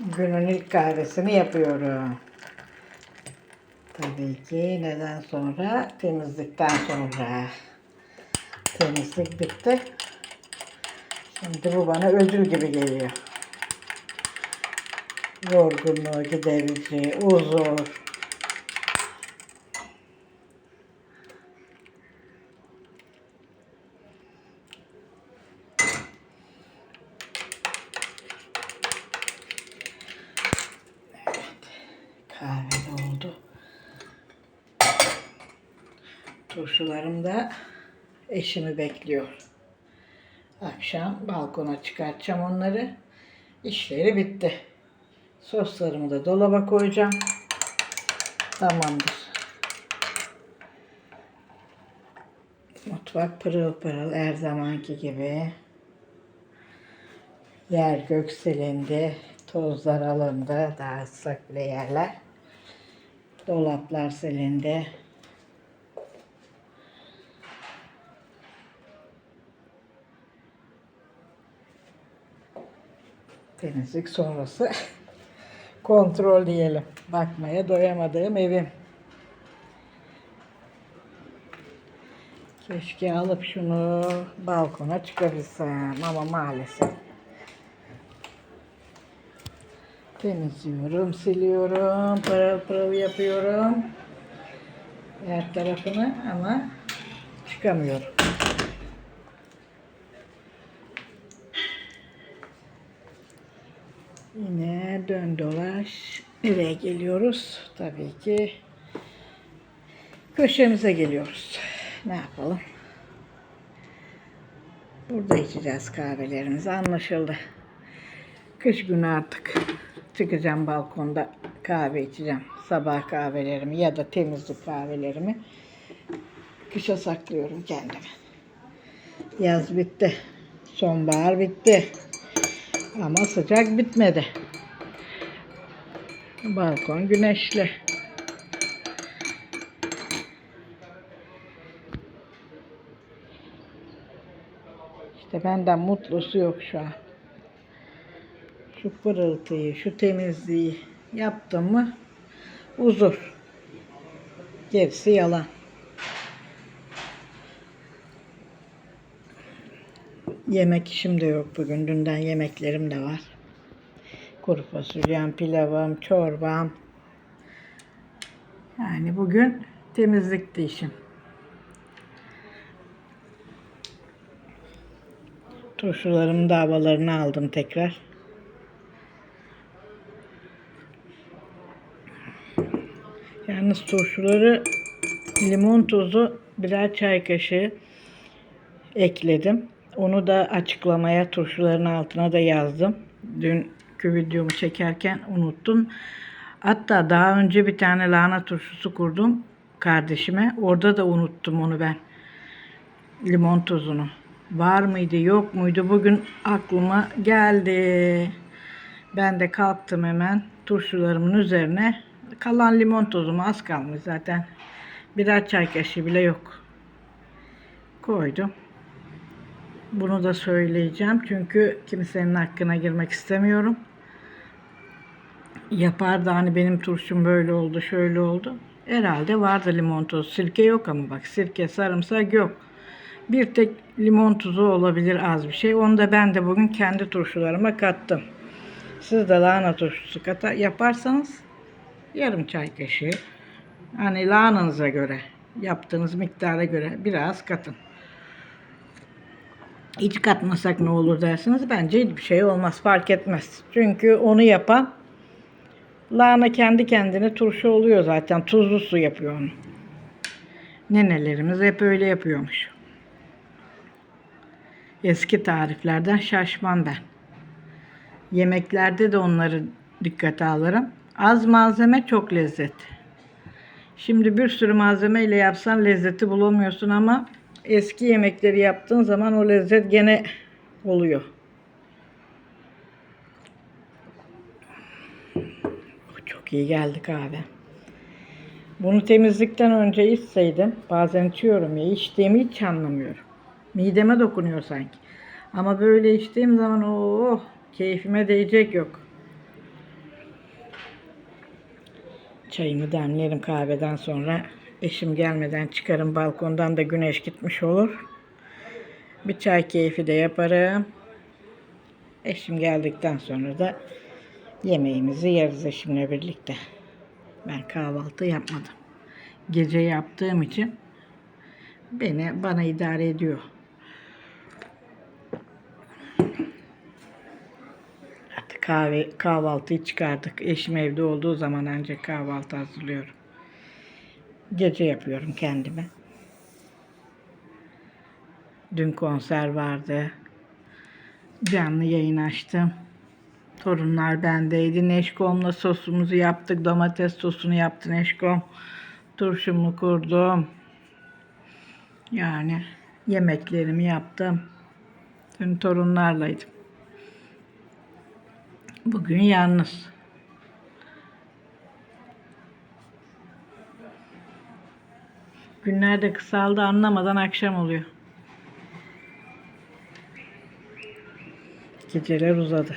Günün ilk kahvesini yapıyorum. Tabii ki neden sonra? Temizlikten sonra. Temizlik bitti. Şimdi bu bana ödül gibi geliyor. Yorgunluğu giderici, huzur. Kahve de oldu. Turşularım da eşimi bekliyor. Akşam balkona çıkartacağım onları. İşleri bitti. Soslarımı da dolaba koyacağım. Tamamdır. Mutfak pırıl pırıl her zamanki gibi. Yer gök silindi. Tozlar alındı. Daha ıslak bile yerler. Dolaplar silindi. Temizlik sonrası kontrol diyelim. Bakmaya doyamadığım evim. Keşke alıp şunu balkona çıkabilsem ama maalesef. Temizliyorum, siliyorum, pırıl pırıl yapıyorum. Her tarafını ama çıkamıyorum. Yine dön dolaş. Nereye geliyoruz? Tabii ki köşemize geliyoruz. Ne yapalım? Burada içeceğiz kahvelerimizi anlaşıldı. Kış günü artık çıkacağım balkonda kahve içeceğim. Sabah kahvelerimi ya da temizlik kahvelerimi kışa saklıyorum kendime. Yaz bitti. Sonbahar bitti. Ama sıcak bitmedi. Balkon güneşli. İşte benden mutlusu yok şu an. Şu pırıltıyı, şu temizliği yaptım mı huzur. Gerisi yalan. Yemek işim de yok bugün. Dünden yemeklerim de var. Kuru fasulyem, pilavım, çorbam. Yani bugün temizlikti işim. Turşularımın da havalarını aldım tekrar. Yalnız turşuları limon tuzu birer çay kaşığı ekledim. Onu da açıklamaya turşuların altına da yazdım. Dünkü videomu çekerken unuttum. Hatta daha önce bir tane lahana turşusu kurdum kardeşime. Orada da unuttum onu ben. Limon tuzunu. Var mıydı yok muydu bugün aklıma geldi. Ben de kalktım hemen turşularımın üzerine. Kalan limon tozumu az kalmış zaten. Birer çay kaşığı bile yok. Koydum. Bunu da söyleyeceğim çünkü kimsenin hakkına girmek istemiyorum. Yapar da hani benim turşum böyle oldu, şöyle oldu. Herhalde vardı limon tozu. Sirke yok ama bak sirke, sarımsak yok. Bir tek limon tuzu olabilir az bir şey. Onu da ben de bugün kendi turşularıma kattım. Siz de lahana turşusu kata yaparsanız yarım çay kaşığı. Hani lahananıza göre, yaptığınız miktara göre biraz katın. Hiç katmasak ne olur dersiniz. Bence hiçbir şey olmaz. Fark etmez. Çünkü onu yapan lahana kendi kendine turşu oluyor zaten. Tuzlu su yapıyor onu. Nenelerimiz hep öyle yapıyormuş. Eski tariflerden şaşmam ben. Yemeklerde de onları dikkate alırım. Az malzeme çok lezzet. Şimdi bir sürü malzemeyle yapsan lezzeti bulamıyorsun ama eski yemekleri yaptığın zaman o lezzet gene oluyor. Çok iyi geldi kahve. Bunu temizlikten önce içseydim, bazen içiyorum ya, içtiğimi hiç anlamıyorum. Mideme dokunuyor sanki. Ama böyle içtiğim zaman oh, keyfime değecek yok. Çayımı demlerim kahveden sonra. Eşim gelmeden çıkarım balkondan da güneş gitmiş olur. Bir çay keyfi de yaparım. Eşim geldikten sonra da yemeğimizi yeriz eşimle birlikte. Ben kahvaltı yapmadım. Gece yaptığım için beni bana idare ediyor. Artık kahve kahvaltıyı çıkardık. Eşim evde olduğu zaman ancak kahvaltı hazırlıyorum. Gece yapıyorum kendime. Dün konser vardı. Canlı yayın açtım. Torunlar bendeydi. Neşkom'la sosumuzu yaptık. Domates sosunu yaptı Neşkom. Turşumu kurdum. Yani yemeklerimi yaptım. Dün torunlarlaydım. Bugün yalnız. Günler de kısaldı anlamadan akşam oluyor. Geceler uzadı.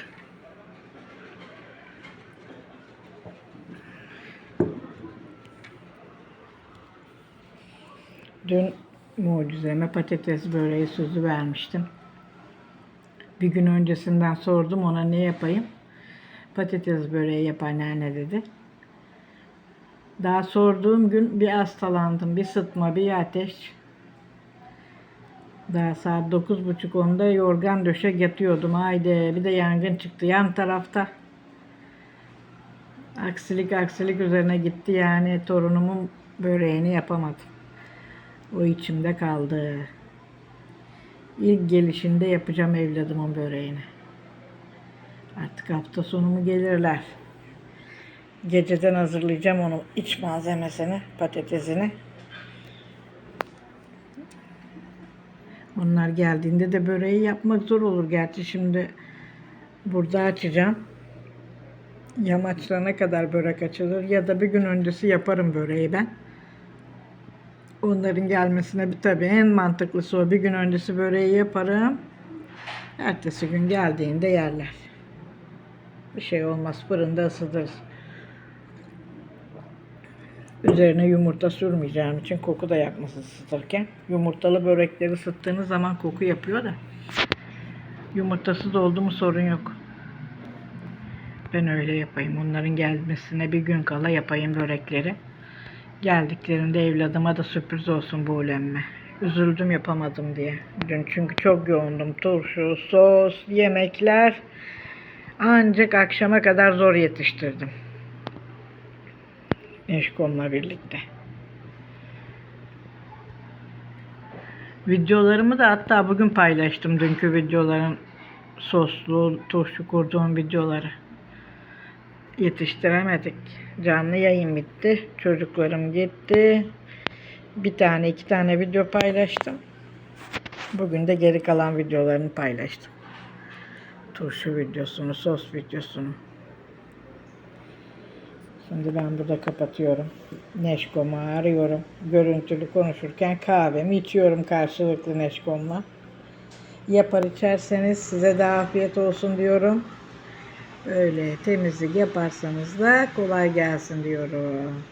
Dün mucizeme patates böreği sözü vermiştim. Bir gün öncesinden sordum ona ne yapayım. Patates böreği yap anneanne dedi. Daha sorduğum gün bir hastalandım. Bir sıtma, bir ateş. Daha saat 9.30-10'da yorgan döşek yatıyordum. Haydi bir de yangın çıktı yan tarafta. Aksilik aksilik üzerine gitti yani torunumun böreğini yapamadım. O içimde kaldı. İlk gelişinde yapacağım evladımın böreğini. Artık hafta sonu mu gelirler. Geceden hazırlayacağım onu iç malzemesini, patatesini. Onlar geldiğinde de böreği yapmak zor olur. Gerçi şimdi burada açacağım. Yamaçlarına kadar börek açılır ya da bir gün öncesi yaparım böreği ben. Onların gelmesine bir tabii en mantıklısı o. Bir gün öncesi böreği yaparım. Ertesi gün geldiğinde yerler. Bir şey olmaz. Fırında ısıtırız. Üzerine yumurta sürmeyeceğim için koku da yapması ısıtırken. Yumurtalı börekleri ısıttığınız zaman koku yapıyor da. Yumurtasız oldu mu sorun yok. Ben öyle yapayım. Onların gelmesine bir gün kala yapayım börekleri. Geldiklerinde evladıma da sürpriz olsun bu ulemme. Üzüldüm yapamadım diye. Dün çünkü çok yoğundum. Turşu, sos, yemekler. Ancak akşama kadar zor yetiştirdim. Eşkom'la birlikte. Videolarımı da hatta bugün paylaştım. Dünkü videoların soslu, turşu kurduğum videoları. Yetiştiremedik. Canlı yayın bitti. Çocuklarım gitti. Bir tane iki tane video paylaştım. Bugün de geri kalan videolarını paylaştım. Turşu videosunu, sos videosunu. Şimdi ben burada kapatıyorum. Neşkom'u arıyorum. Görüntülü konuşurken kahvemi içiyorum karşılıklı Neşkom'la. Yapar içerseniz size de afiyet olsun diyorum. Öyle temizlik yaparsanız da kolay gelsin diyorum.